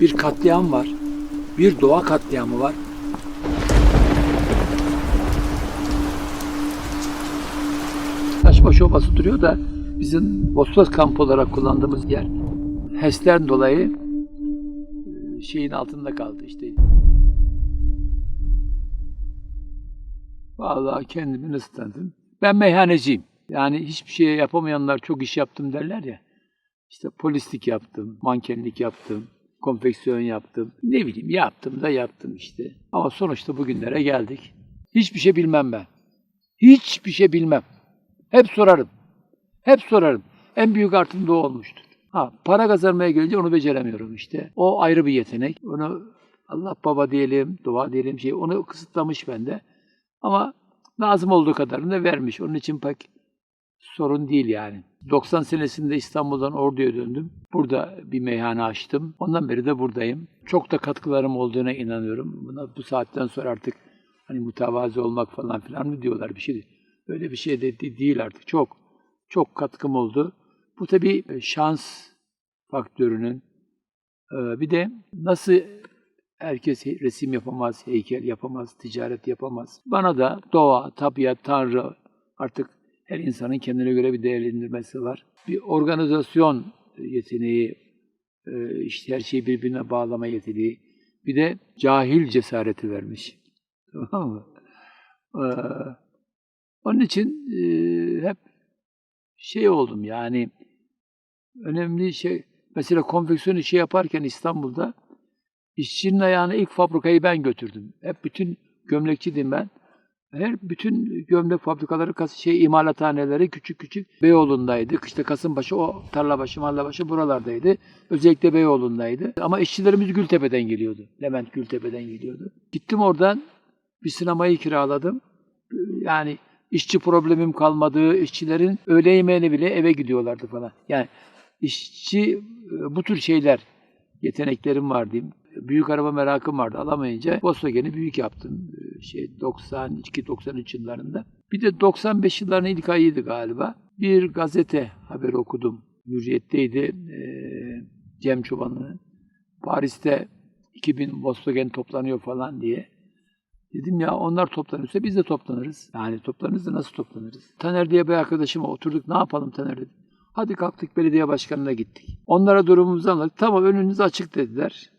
Bir katliam var. Bir doğa katliamı var. Taşbaşı Ovası duruyor da bizim Bostos kampı olarak kullandığımız yer. HES'ten dolayı e, şeyin altında kaldı işte. Vallahi kendimi ısıtladım. Ben meyhaneciyim. Yani hiçbir şey yapamayanlar çok iş yaptım derler ya. İşte polislik yaptım, mankenlik yaptım, konfeksiyon yaptım. Ne bileyim yaptım da yaptım işte. Ama sonuçta bugünlere geldik. Hiçbir şey bilmem ben. Hiçbir şey bilmem. Hep sorarım. Hep sorarım. En büyük artım da olmuştur. Ha, para kazanmaya gelince onu beceremiyorum işte. O ayrı bir yetenek. Onu Allah baba diyelim, dua diyelim şey onu kısıtlamış bende. Ama lazım olduğu kadarını da vermiş. Onun için pek sorun değil yani. 90 senesinde İstanbul'dan Ordu'ya döndüm. Burada bir meyhane açtım. Ondan beri de buradayım. Çok da katkılarım olduğuna inanıyorum. Buna bu saatten sonra artık hani mütevazi olmak falan filan mı diyorlar bir şey. Öyle bir şey de de- değil artık. Çok çok katkım oldu. Bu tabii e, şans faktörünün e, bir de nasıl herkes he- resim yapamaz, heykel yapamaz, ticaret yapamaz. Bana da doğa, tabiat, tanrı artık her insanın kendine göre bir değerlendirmesi var. Bir organizasyon yeteneği, e, işte her şeyi birbirine bağlama yeteneği, bir de cahil cesareti vermiş. Tamam mı? Ee, onun için e, hep şey oldum yani önemli şey mesela konfeksiyon işi yaparken İstanbul'da işçinin ayağına ilk fabrikayı ben götürdüm. Hep bütün gömlekçiydim ben. Her bütün gömlek fabrikaları, kas- şey imalathaneleri küçük küçük Beyoğlu'ndaydı. İşte Kasımpaşa, o Tarlabaşı, Mallabaşı buralardaydı. Özellikle Beyoğlu'ndaydı. Ama işçilerimiz Gültepe'den geliyordu. Levent Gültepe'den geliyordu. Gittim oradan bir sinemayı kiraladım. Yani işçi problemim kalmadı. İşçilerin öğle yemeğine bile eve gidiyorlardı falan. Yani işçi e, bu tür şeyler yeteneklerim var diyeyim. Büyük araba merakım vardı. Alamayınca Volkswagen'i büyük yaptım. Ee, Şey 92-93 yıllarında. Bir de 95 yılların ilk ayıydı galiba. Bir gazete haberi okudum. Hürriyet'teydi. Ee, Cem Çoban'ın. Paris'te 2000 Volkswagen toplanıyor falan diye. Dedim ya onlar toplanırsa biz de toplanırız. Yani toplanırız da nasıl toplanırız? Taner diye bir arkadaşıma oturduk ne yapalım Taner dedim. Hadi kalktık belediye başkanına gittik. Onlara durumumuzu anlattık. Tamam önünüz açık dediler.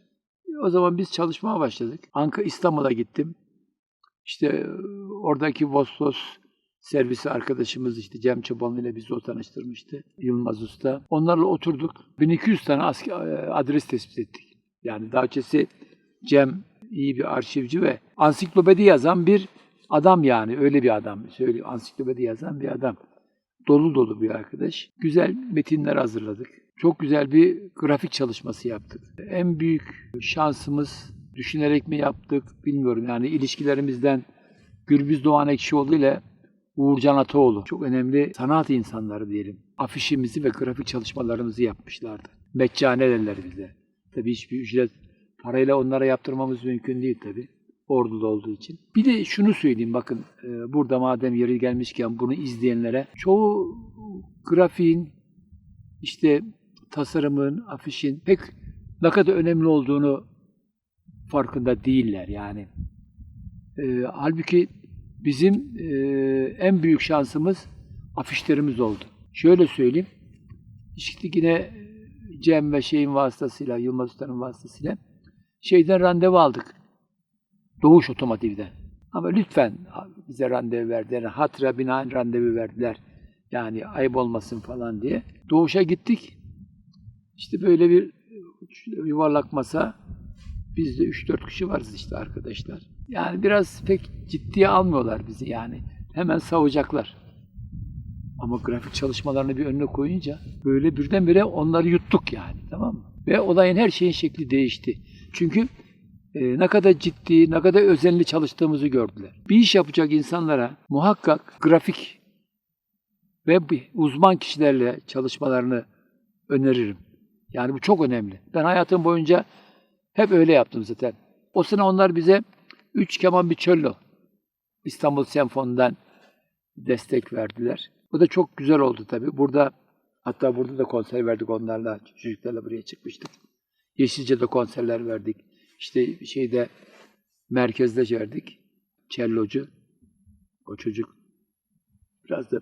O zaman biz çalışmaya başladık. Ankara İstanbul'a gittim. İşte e, oradaki Vostos servisi arkadaşımız işte Cem Çobanlı ile bizi o tanıştırmıştı. Yılmaz Usta. Onlarla oturduk. 1200 tane asker, e, adres tespit ettik. Yani daha ötesi Cem iyi bir arşivci ve ansiklopedi yazan bir adam yani. Öyle bir adam. Söylüyor. Ansiklopedi yazan bir adam. Dolu dolu bir arkadaş. Güzel metinler hazırladık. Çok güzel bir grafik çalışması yaptık. En büyük şansımız düşünerek mi yaptık bilmiyorum. Yani ilişkilerimizden Gürbüz Doğan Ekşioğlu ile Uğurcan Ataoğlu çok önemli sanat insanları diyelim. Afişimizi ve grafik çalışmalarımızı yapmışlardı. Meccane derler bize. Tabii hiçbir ücret parayla onlara yaptırmamız mümkün değil tabii. Ordu'da olduğu için. Bir de şunu söyleyeyim bakın e, burada madem yeri gelmişken bunu izleyenlere çoğu grafiğin işte tasarımın, afişin pek ne kadar önemli olduğunu farkında değiller yani. E, halbuki bizim e, en büyük şansımız afişlerimiz oldu. Şöyle söyleyeyim. İşte yine Cem ve şeyin vasıtasıyla, Yılmaz Usta'nın vasıtasıyla şeyden randevu aldık. Doğuş Otomotiv'den. Ama lütfen bize randevu verdiler. Hatıra binaen randevu verdiler. Yani ayıp olmasın falan diye. Doğuş'a gittik. İşte böyle bir yuvarlak masa. Biz de 3-4 kişi varız işte arkadaşlar. Yani biraz pek ciddiye almıyorlar bizi yani. Hemen savacaklar. Ama grafik çalışmalarını bir önüne koyunca böyle birdenbire onları yuttuk yani tamam mı? Ve olayın her şeyin şekli değişti. Çünkü e, ne kadar ciddi, ne kadar özenli çalıştığımızı gördüler. Bir iş yapacak insanlara muhakkak grafik ve uzman kişilerle çalışmalarını öneririm. Yani bu çok önemli. Ben hayatım boyunca hep öyle yaptım zaten. O sene onlar bize üç keman bir çöllo İstanbul Senfoni'den destek verdiler. Bu da çok güzel oldu tabii. Burada Hatta burada da konser verdik onlarla. Çocuklarla buraya çıkmıştık. Yeşilce'de konserler verdik. İşte şeyde merkezde verdik. Cellocu. O çocuk biraz da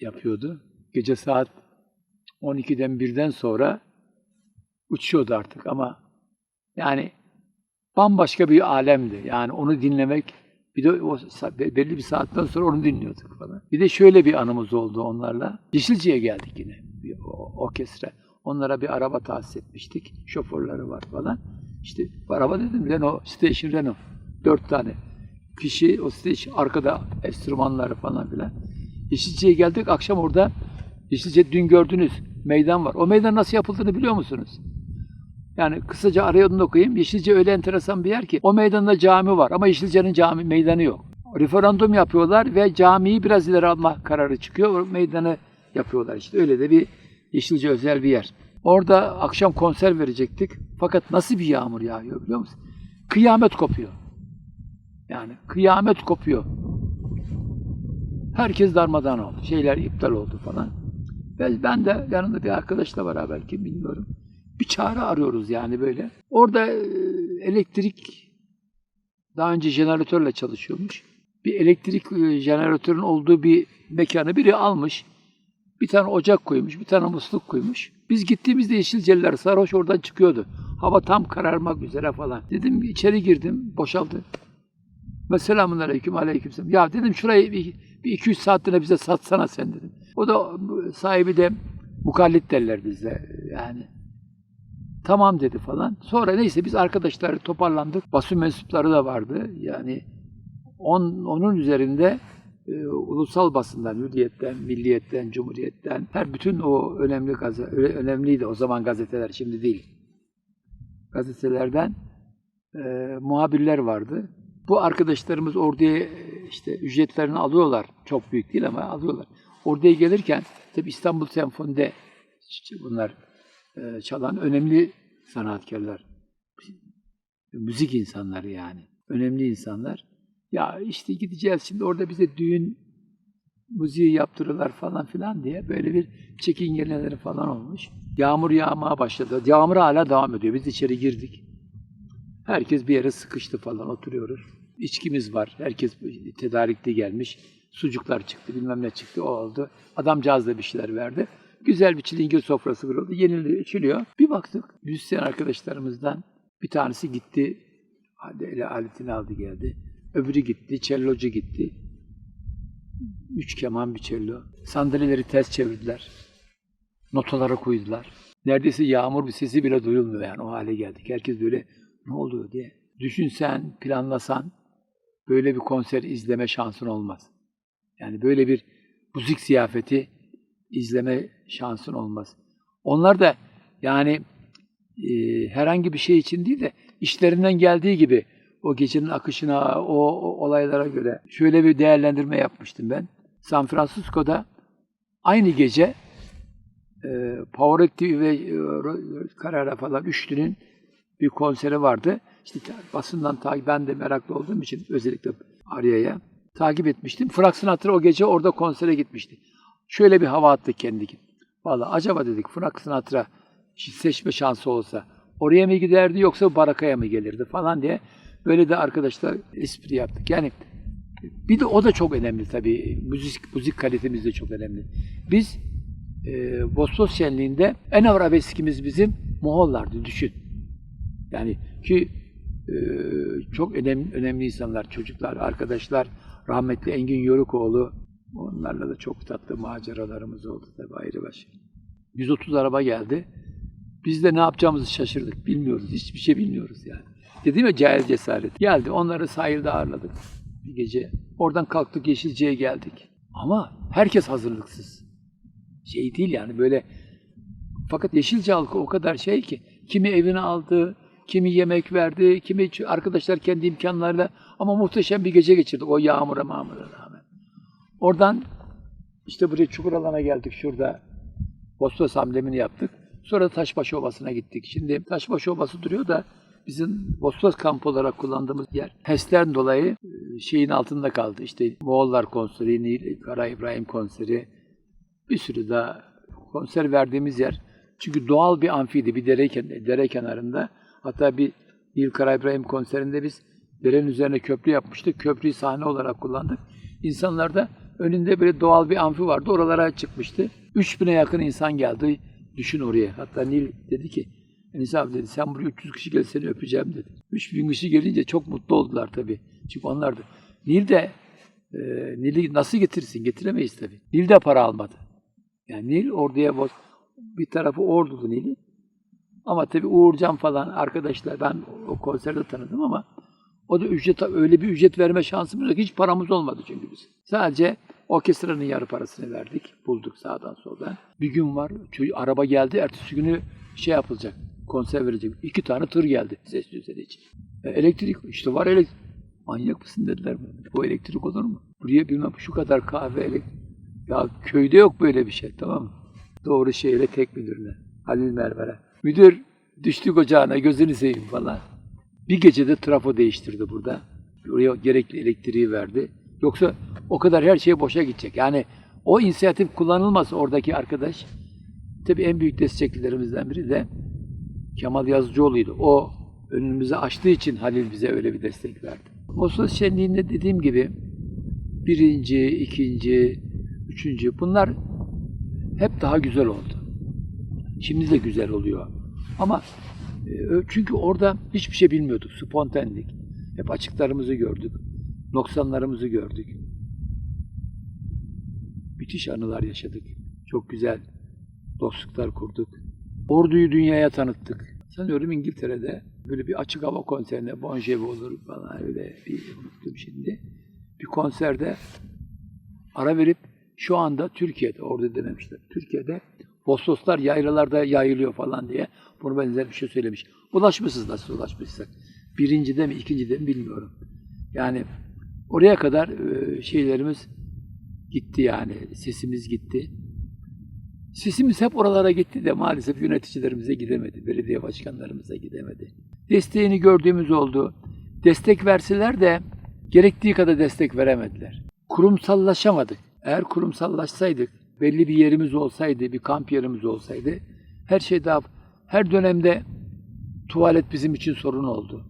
yapıyordu. Gece saat 12'den 1'den sonra uçuyordu artık ama yani bambaşka bir alemdi. Yani onu dinlemek bir de o belli bir saatten sonra onu dinliyorduk falan. Bir de şöyle bir anımız oldu onlarla. Yeşilci'ye geldik yine. Bir orkestra. Onlara bir araba tahsis etmiştik. Şoförleri var falan. İşte araba dedim Renault, Station Renault. Dört tane. Kişi o station arkada enstrümanları falan filan. Yeşilci'ye geldik. Akşam orada Yeşilce dün gördünüz meydan var. O meydan nasıl yapıldığını biliyor musunuz? Yani kısaca araya onu da. Yeşilce öyle enteresan bir yer ki o meydanda cami var ama Yeşilce'nin cami meydanı yok. Referandum yapıyorlar ve camiyi biraz ileri alma kararı çıkıyor. Meydanı yapıyorlar işte. Öyle de bir Yeşilce özel bir yer. Orada akşam konser verecektik. Fakat nasıl bir yağmur yağıyor biliyor musun? Kıyamet kopuyor. Yani kıyamet kopuyor. Herkes darmadağın oldu. Şeyler iptal oldu falan. Ve ben de yanımda bir arkadaşla beraber kim bilmiyorum. Bir çare arıyoruz yani böyle. Orada e, elektrik daha önce jeneratörle çalışıyormuş. Bir elektrik e, jeneratörün olduğu bir mekanı biri almış. Bir tane ocak koymuş, bir tane musluk koymuş. Biz gittiğimizde Yeşilceliler sarhoş oradan çıkıyordu. Hava tam kararmak üzere falan. Dedim içeri girdim, boşaldı. Ve selamun aleyküm, aleyküm selam. Ya dedim şurayı bir, bir iki üç saatliğine bize satsana sen dedim. O da sahibi de mukallit derler bizde yani. Tamam dedi falan. Sonra neyse biz arkadaşlar toparlandık. Basın mensupları da vardı. Yani on, onun üzerinde e, ulusal basından, Hürriyet'ten, Milliyet'ten, Cumhuriyet'ten, her bütün o önemli gazete, önemliydi o zaman gazeteler, şimdi değil. Gazetelerden e, muhabirler vardı. Bu arkadaşlarımız orduya e, işte ücretlerini alıyorlar. Çok büyük değil ama alıyorlar. Orduya gelirken tabi İstanbul Senfoni'de bunlar e, çalan önemli sanatkarlar. Müzik insanları yani. Önemli insanlar. Ya işte gideceğiz şimdi orada bize düğün müziği yaptırırlar falan filan diye böyle bir çekingeneleri falan olmuş. Yağmur yağmaya başladı. Yağmur hala devam ediyor. Biz içeri girdik. Herkes bir yere sıkıştı falan oturuyoruz. İçkimiz var. Herkes tedarikli gelmiş. Sucuklar çıktı, bilmem ne çıktı, o oldu. Adamcağız da bir şeyler verdi. Güzel bir çilingir sofrası kuruldu. Yeniliyor, içiliyor. Bir baktık müzisyen arkadaşlarımızdan bir tanesi gitti. Hadi ele aletini aldı geldi. Öbürü gitti, cellocu gitti. Üç keman bir cello. Sandalyeleri ters çevirdiler. Notalara koydular. Neredeyse yağmur bir sesi bile duyulmuyor yani o hale geldik. Herkes böyle ne oluyor diye. Düşünsen, planlasan böyle bir konser izleme şansın olmaz. Yani böyle bir müzik ziyafeti izleme şansın olmaz. Onlar da yani e, herhangi bir şey için değil de işlerinden geldiği gibi o gecenin akışına, o, o olaylara göre şöyle bir değerlendirme yapmıştım ben. San Francisco'da aynı gece e, Active ve e, Carrera falan üçlünün bir konseri vardı. İşte basından takip, ben de meraklı olduğum için özellikle Arya'ya takip etmiştim. Frank Sinatra o gece orada konsere gitmişti. Şöyle bir hava attı kendi. Valla acaba dedik Frank Sinatra seçme şansı olsa oraya mı giderdi yoksa Baraka'ya mı gelirdi falan diye böyle de arkadaşlar espri yaptık. Yani bir de o da çok önemli tabii. Müzik, müzik kalitemiz de çok önemli. Biz e, Bostos Şenliği'nde en ağır bizim Moğollardı düşün. Yani ki e, çok önemli, önemli insanlar, çocuklar, arkadaşlar, rahmetli Engin Yörükoğlu, onlarla da çok tatlı maceralarımız oldu tabii ayrı başka. 130 araba geldi. Biz de ne yapacağımızı şaşırdık. Bilmiyoruz. Hiçbir şey bilmiyoruz yani. Dedim ya cahil cesaret. Geldi. Onları sahilde ağırladık bir gece. Oradan kalktık Yeşilce'ye geldik. Ama herkes hazırlıksız. Şey değil yani böyle fakat Yeşilce halkı o kadar şey ki kimi evine aldı, kimi yemek verdi, kimi arkadaşlar kendi imkanlarıyla ama muhteşem bir gece geçirdik o yağmura mağmura. Oradan işte buraya Çukuralana geldik şurada. Bostos amblemini yaptık. Sonra Taşbaşı Ovası'na gittik. Şimdi Taşbaşı Ovası duruyor da bizim Bostos kampı olarak kullandığımız yer HES'ten dolayı e, şeyin altında kaldı. İşte Moğollar konseri, Nil- Kara İbrahim konseri, bir sürü daha konser verdiğimiz yer. Çünkü doğal bir amfiydi bir dere, dere kenarında. Hatta bir Nil Kara İbrahim konserinde biz derenin üzerine köprü yapmıştık. Köprüyü sahne olarak kullandık. İnsanlar da önünde böyle doğal bir amfi vardı. Oralara çıkmıştı. 3000'e yakın insan geldi. Düşün oraya. Hatta Nil dedi ki Enis abi dedi sen buraya 300 kişi gelse seni öpeceğim dedi. 3000 kişi gelince çok mutlu oldular tabii. Çünkü onlar da. Nil de e, Nil'i nasıl getirsin? Getiremeyiz tabii. Nil de para almadı. Yani Nil orduya boz- bir tarafı ordulu Nil'i. Ama tabii Uğurcan falan arkadaşlar ben o konserde tanıdım ama o da ücret öyle bir ücret verme şansımız yok. Hiç paramız olmadı çünkü biz. Sadece orkestranın yarı parasını verdik. Bulduk sağdan soldan. Bir gün var araba geldi. Ertesi günü şey yapılacak. Konser verecek. İki tane tır geldi ses düzeni için. E, elektrik işte var elektrik. Manyak mısın dediler bana. Bu elektrik olur mu? Buraya bilmem şu kadar kahve elektrik. Ya köyde yok böyle bir şey tamam mı? Doğru şeyle tek müdürle. Halil Mermer'e. Müdür düştük ocağına gözünü seveyim falan. Bir gecede trafo değiştirdi burada. Oraya gerekli elektriği verdi. Yoksa o kadar her şey boşa gidecek. Yani o inisiyatif kullanılmasa oradaki arkadaş tabii en büyük destekçilerimizden biri de Kemal Yazıcıoğlu'ydu. O önümüzü açtığı için Halil bize öyle bir destek verdi. Ağustos Şenliği'nde dediğim gibi birinci, ikinci, üçüncü bunlar hep daha güzel oldu. Şimdi de güzel oluyor. Ama çünkü orada hiçbir şey bilmiyorduk. Spontandik. Hep açıklarımızı gördük. Noksanlarımızı gördük. Müthiş anılar yaşadık. Çok güzel dostluklar kurduk. Orduyu dünyaya tanıttık. Sanıyorum İngiltere'de böyle bir açık hava konserine Bon Jovi olur falan öyle bir unuttum şimdi. Bir konserde ara verip şu anda Türkiye'de orada denemişler. Türkiye'de Vososlar yaylalarda yayılıyor falan diye bunu benzer bir şey söylemiş. Ulaşmışız nasıl ulaşmışsak. Birincide mi ikincide mi bilmiyorum. Yani oraya kadar e, şeylerimiz gitti yani sesimiz gitti. Sesimiz hep oralara gitti de maalesef yöneticilerimize gidemedi. Belediye başkanlarımıza gidemedi. Desteğini gördüğümüz oldu. Destek verseler de gerektiği kadar destek veremediler. Kurumsallaşamadık. Eğer kurumsallaşsaydık, belli bir yerimiz olsaydı, bir kamp yerimiz olsaydı, her şey daha... Her dönemde tuvalet bizim için sorun oldu.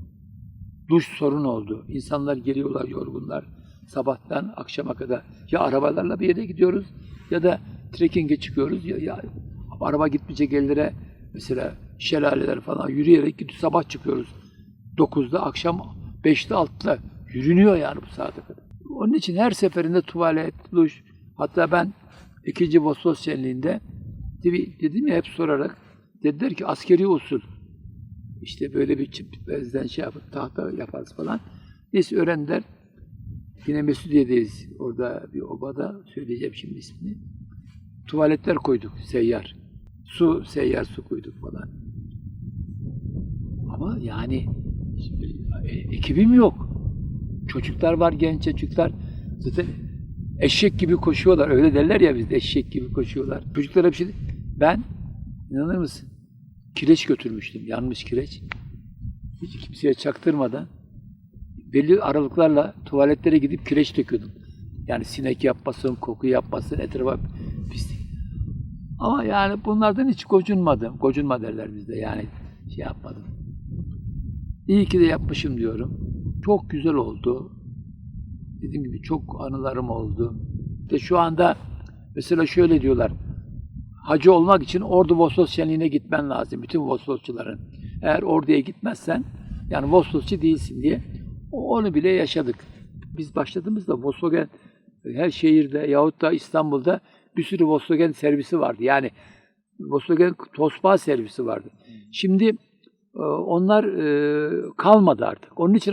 Duş sorun oldu. İnsanlar geliyorlar yorgunlar. Sabahtan akşama kadar ya arabalarla bir yere gidiyoruz ya da trekking'e çıkıyoruz ya, ya araba gitmeyecek yerlere mesela şelaleler falan yürüyerek gidiyoruz. Sabah çıkıyoruz. 9'da akşam 5'te 6'da yürünüyor yani bu saate kadar. Onun için her seferinde tuvalet, duş hatta ben ikinci Vossos Şenliği'nde tabii dedim ya hep sorarak dediler ki askeri usul işte böyle bir çip bezden şey yapıp tahta yaparız falan. Neyse öğrendiler. Yine Mesudiye'deyiz. Orada bir obada söyleyeceğim şimdi ismini. Tuvaletler koyduk seyyar. Su, seyyar su koyduk falan. Ama yani e, ekibim yok. Çocuklar var, genç çocuklar. Zaten eşek gibi koşuyorlar. Öyle derler ya bizde eşek gibi koşuyorlar. Çocuklara bir şey... Ben, inanır mısın? Kireç götürmüştüm. Yanmış kireç. Hiç kimseye çaktırmadan belli aralıklarla tuvaletlere gidip kireç döküyordum. Yani sinek yapmasın, koku yapmasın, etrafa pislik. Ama yani bunlardan hiç gocunmadım. Gocunma derler bizde yani şey yapmadım. İyi ki de yapmışım diyorum. Çok güzel oldu. Dediğim gibi çok anılarım oldu. De şu anda mesela şöyle diyorlar. Hacı olmak için Ordu Şenliği'ne gitmen lazım. Bütün Vossosçuların. Eğer orduya gitmezsen yani Vossosçu değilsin diye onu bile yaşadık. Biz başladığımızda Volkswagen her şehirde yahut da İstanbul'da bir sürü Volkswagen servisi vardı. Yani Volkswagen Tospa servisi vardı. Şimdi e, onlar e, kalmadı artık. Onun için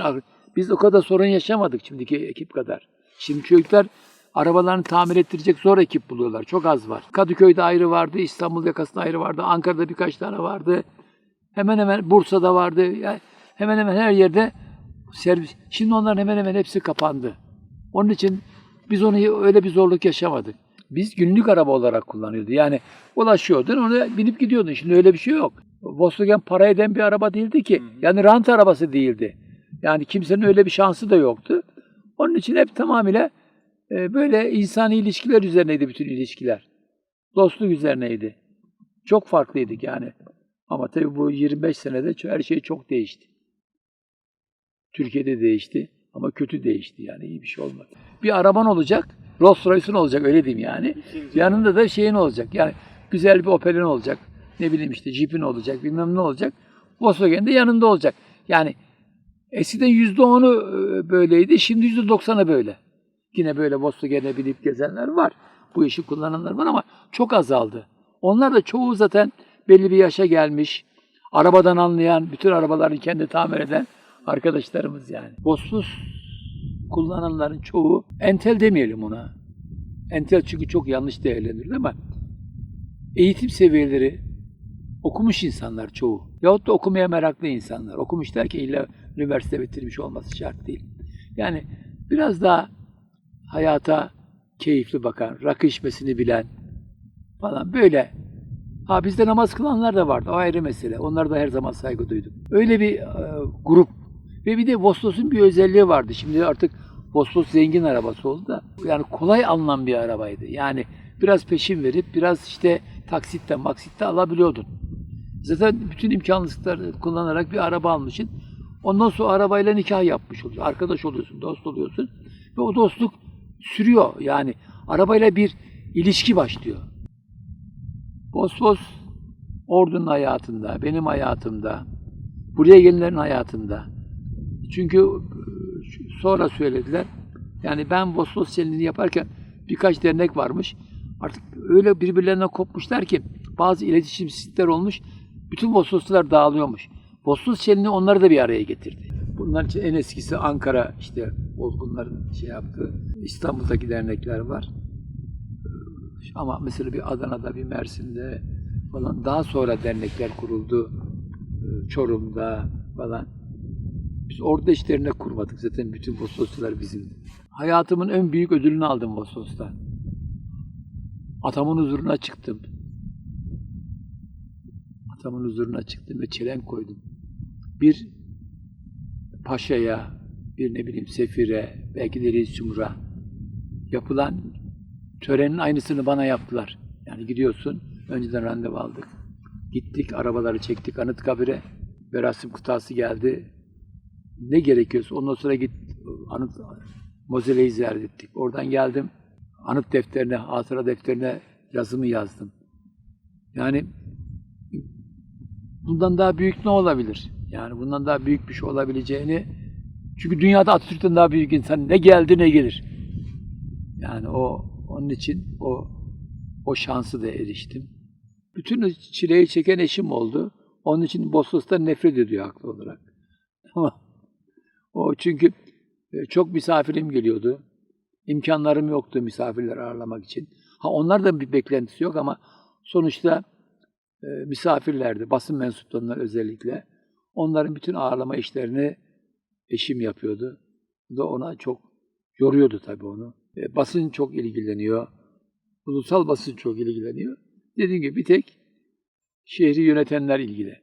biz o kadar sorun yaşamadık şimdiki ekip kadar. Şimdi çocuklar arabalarını tamir ettirecek zor ekip buluyorlar. Çok az var. Kadıköy'de ayrı vardı, İstanbul yakasında ayrı vardı, Ankara'da birkaç tane vardı. Hemen hemen Bursa'da vardı. Yani hemen hemen her yerde servis. Şimdi onların hemen hemen hepsi kapandı. Onun için biz onu öyle bir zorluk yaşamadık. Biz günlük araba olarak kullanıyordu. Yani ulaşıyordun, ona binip gidiyordun. Şimdi öyle bir şey yok. Volkswagen para eden bir araba değildi ki. Yani rant arabası değildi. Yani kimsenin öyle bir şansı da yoktu. Onun için hep tamamıyla e, böyle insani ilişkiler üzerineydi bütün ilişkiler. Dostluk üzerineydi. Çok farklıydık yani. Ama tabii bu 25 senede her şey çok değişti. Türkiye'de değişti ama kötü değişti yani iyi bir şey olmadı. Bir araban olacak, Rolls Royce'un olacak öyle diyeyim yani. Yanında da şeyin olacak yani güzel bir Opel'in olacak. Ne bileyim işte Jeep'in olacak bilmem ne olacak. Volkswagen de yanında olacak. Yani eskiden %10'u e, böyleydi şimdi %90'ı böyle. Yine böyle Volkswagen'e binip gezenler var. Bu işi kullananlar var ama çok azaldı. Onlar da çoğu zaten belli bir yaşa gelmiş. Arabadan anlayan, bütün arabalarını kendi tamir eden arkadaşlarımız yani. Bosfus kullananların çoğu entel demeyelim ona. Entel çünkü çok yanlış değerlendirildi ama eğitim seviyeleri okumuş insanlar çoğu. Yahut da okumaya meraklı insanlar. Okumuş derken illa üniversite bitirmiş olması şart değil. Yani biraz daha hayata keyifli bakan, rakı içmesini bilen falan böyle. Ha bizde namaz kılanlar da vardı. O ayrı mesele. Onlara da her zaman saygı duydum. Öyle bir e, grup. Ve bir de Voslos'un bir özelliği vardı. Şimdi artık Voslos zengin arabası oldu da. Yani kolay alınan bir arabaydı. Yani biraz peşin verip biraz işte taksitte maksitte alabiliyordun. Zaten bütün imkanlıkları kullanarak bir araba almışsın. Ondan sonra arabayla nikah yapmış oluyorsun. Arkadaş oluyorsun, dost oluyorsun. Ve o dostluk sürüyor. Yani arabayla bir ilişki başlıyor. Bosfos ordunun hayatında, benim hayatımda, buraya gelenlerin hayatında. Çünkü e, sonra söylediler. Yani ben Bosfos Şenliği'ni yaparken birkaç dernek varmış. Artık öyle birbirlerinden kopmuşlar ki bazı iletişim sistemler olmuş. Bütün Bosfoslular dağılıyormuş. Bosfos Şenliği onları da bir araya getirdi. Bunların için en eskisi Ankara işte Olgunların şey yaptığı İstanbul'daki dernekler var. Ama mesela bir Adana'da, bir Mersin'de falan daha sonra dernekler kuruldu. Çorum'da falan. Biz orada işlerine kurmadık. Zaten bütün Vososlar bizim. Hayatımın en büyük ödülünü aldım Vosos'ta. Atamın huzuruna çıktım. Atamın huzuruna çıktım ve çelenk koydum. Bir paşaya, bir ne bileyim sefire, belki de reis yapılan törenin aynısını bana yaptılar. Yani gidiyorsun, önceden randevu aldık. Gittik, arabaları çektik Anıtkabir'e. Verasim kıtası geldi. Ne gerekiyorsa ondan sonra git Anıt Mozile'yi ziyaret ettik. Oradan geldim. Anıt defterine, hatıra defterine yazımı yazdım. Yani bundan daha büyük ne olabilir? Yani bundan daha büyük bir şey olabileceğini çünkü dünyada Atatürk'ten daha büyük insan ne geldi ne gelir. Yani o onun için o o şansı da eriştim. Bütün çileyi çeken eşim oldu. Onun için Bosfos'tan nefret ediyor haklı olarak. O çünkü e, çok misafirim geliyordu. İmkanlarım yoktu misafirler ağırlamak için. Ha onlar da bir beklentisi yok ama sonuçta e, misafirlerdi. Basın mensuplarından özellikle. Onların bütün ağırlama işlerini eşim yapıyordu. Bu da ona çok yoruyordu tabii onu. E, basın çok ilgileniyor. Ulusal basın çok ilgileniyor. Dediğim gibi bir tek şehri yönetenler ilgili.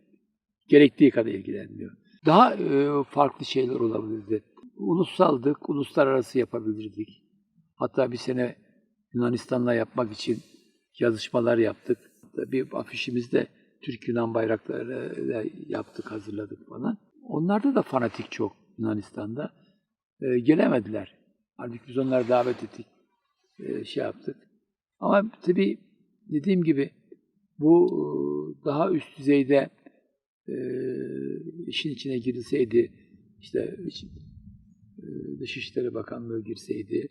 Gerektiği kadar ilgilenmiyor. Daha e, farklı şeyler olabilirdi. Ulusaldık, uluslararası yapabilirdik. Hatta bir sene Yunanistan'la yapmak için yazışmalar yaptık. Bir afişimizde Türk-Yunan bayrakları yaptık, hazırladık falan. Onlarda da fanatik çok Yunanistan'da. E, gelemediler. Halbuki biz onları davet ettik, e, şey yaptık. Ama tabii dediğim gibi bu e, daha üst düzeyde e, işin içine girilseydi, işte e, Dışişleri Bakanlığı girseydi,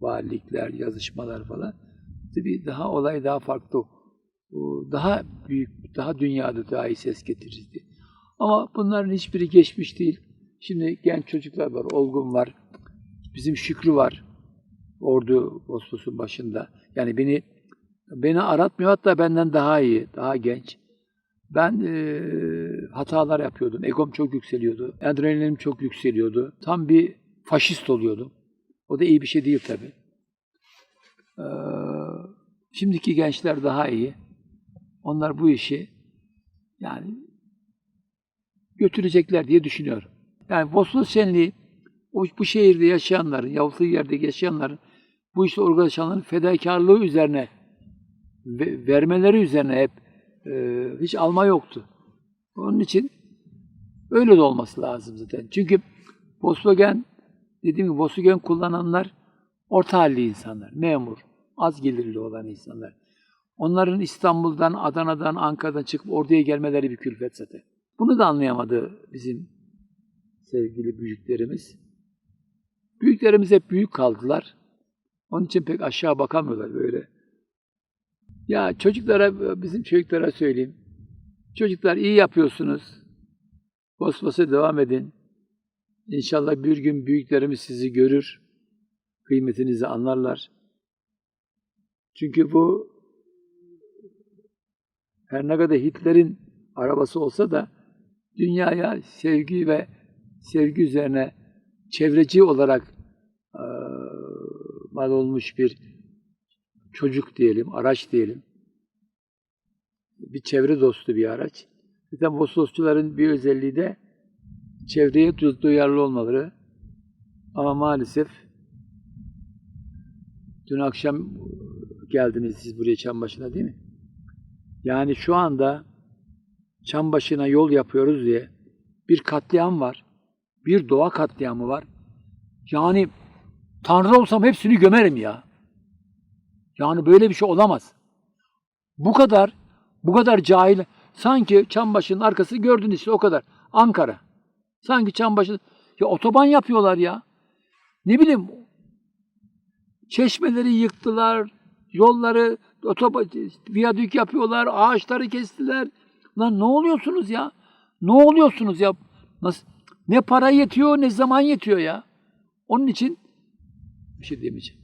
valilikler, yazışmalar falan, tabii daha olay daha farklı, daha büyük, daha dünyada daha iyi ses getirirdi. Ama bunların hiçbiri geçmiş değil. Şimdi genç çocuklar var, Olgun var, bizim Şükrü var, Ordu Vospos'un başında. Yani beni beni aratmıyor hatta benden daha iyi, daha genç. Ben e, hatalar yapıyordum. Egom çok yükseliyordu. Adrenalinim çok yükseliyordu. Tam bir faşist oluyordum. O da iyi bir şey değil tabii. Ee, şimdiki gençler daha iyi. Onlar bu işi yani götürecekler diye düşünüyorum. Yani Voslos Şenliği o, bu şehirde yaşayanların, yahut yerde yaşayanların, bu işte organizasyonların fedakarlığı üzerine ve- vermeleri üzerine hep e, hiç alma yoktu. Onun için öyle de olması lazım zaten. Çünkü Volkswagen dediğim gibi Volkswagen kullananlar orta halli insanlar, memur, az gelirli olan insanlar. Onların İstanbul'dan, Adana'dan, Ankara'dan çıkıp orduya gelmeleri bir külfet zaten. Bunu da anlayamadı bizim sevgili büyüklerimiz. Büyüklerimiz hep büyük kaldılar. Onun için pek aşağı bakamıyorlar böyle. Ya çocuklara, bizim çocuklara söyleyeyim. Çocuklar iyi yapıyorsunuz. Bosbos'a devam edin. İnşallah bir gün büyüklerimiz sizi görür. Kıymetinizi anlarlar. Çünkü bu her ne kadar Hitler'in arabası olsa da dünyaya sevgi ve sevgi üzerine çevreci olarak eee, mal olmuş bir çocuk diyelim, araç diyelim. Bir çevre dostu bir araç. Zaten Vososçuların bir özelliği de çevreye du- duyarlı olmaları. Ama maalesef dün akşam geldiniz siz buraya Çambaşı'na değil mi? Yani şu anda Çambaşı'na yol yapıyoruz diye bir katliam var. Bir doğa katliamı var. Yani Tanrı olsam hepsini gömerim ya. Yani böyle bir şey olamaz. Bu kadar, bu kadar cahil. Sanki Çambaşı'nın arkası gördün işte o kadar. Ankara. Sanki Çambaşı. Ya otoban yapıyorlar ya. Ne bileyim. Çeşmeleri yıktılar. Yolları otoban, viyadük yapıyorlar. Ağaçları kestiler. Lan ne oluyorsunuz ya? Ne oluyorsunuz ya? Nasıl? Ne para yetiyor ne zaman yetiyor ya. Onun için bir şey demeyeceğim.